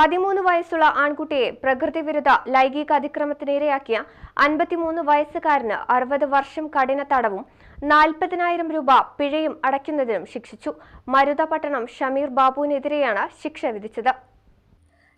പതിമൂന്ന് വയസ്സുള്ള ആൺകുട്ടിയെ പ്രകൃതി വിരുദ്ധ ലൈംഗിക അതിക്രമത്തിനിരയാക്കിയ അൻപത്തിമൂന്ന് വയസ്സുകാരന് അറുപത് വർഷം കഠിന തടവും നാൽപ്പതിനായിരം രൂപ പിഴയും അടയ്ക്കുന്നതിനും ശിക്ഷിച്ചു. മരുതപട്ടണം ഷമീർ ബാബുവിനെതിരെയാണ് ശിക്ഷ വിധിച്ചത്.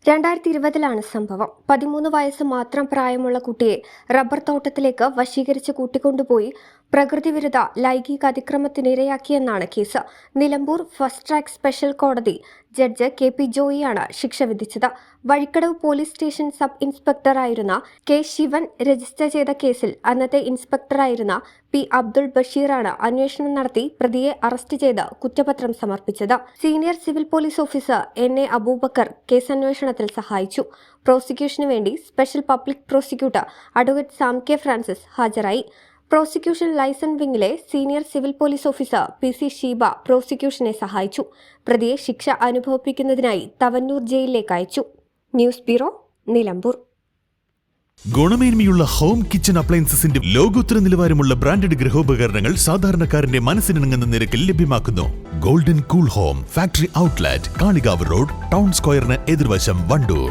രണ്ടായിരത്തി ഇരുപതിലാണ് സംഭവം. പതിമൂന്ന് വയസ്സ് മാത്രം പ്രായമുള്ള കുട്ടിയെ റബ്ബർ തോട്ടത്തിലേക്ക് വശീകരിച്ച് കൂട്ടിക്കൊണ്ടുപോയി. പ്രകൃതി വിരുദ്ധ ലൈംഗിക അതിക്രമത്തിനിരയാക്കിയെന്നാണ് case. Nilambur fast track special കോടതി ജഡ്ജ് കെ പി ജോയിയാണ് ശിക്ഷ വിധിച്ചത്. വഴിക്കടവ് പോലീസ് സ്റ്റേഷൻ സബ് ഇൻസ്പെക്ടറായിരുന്ന കെ ശിവൻ രജിസ്റ്റർ ചെയ്ത കേസിൽ അന്നത്തെ ഇൻസ്പെക്ടറായിരുന്ന പി അബ്ദുൾ ബഷീറാണ് അന്വേഷണം നടത്തി പ്രതിയെ അറസ്റ്റ് ചെയ്ത് കുറ്റപത്രം സമർപ്പിച്ചത്. Senior civil police officer N A Abubakkar case അന്വേഷണത്തിൽ സഹായിച്ചു. പ്രോസിക്യൂഷനു വേണ്ടി special public prosecutor advocate Sam K Francis ഹാജരായി. Prosecution liaison വിംഗിലെ senior civil police officer P C Sheeba പ്രോസിക്യൂഷനെ സഹായിച്ചു. പ്രതിയെ ശിക്ഷ അനുഭവിപ്പിക്കുന്നതിനായി തവന്നൂർ ജയിലിലേക്ക് അയച്ചു. News bureau Nilambur. ഗുണമേന്മയുള്ള ഹോം കിച്ചൺ അപ്ലയൻസസിന്റെ ലോകോത്തര നിലവാരമുള്ള ബ്രാൻഡഡ് ഗൃഹോപകരണങ്ങൾ സാധാരണക്കാരന്റെ മനസ്സിനിണങ്ങുന്ന നിരക്കിൽ ലഭ്യമാക്കുന്നു. Golden cool home factory outlet Kalikavu road town സ്ക്വയറിന് എതിർവശം Wandoor.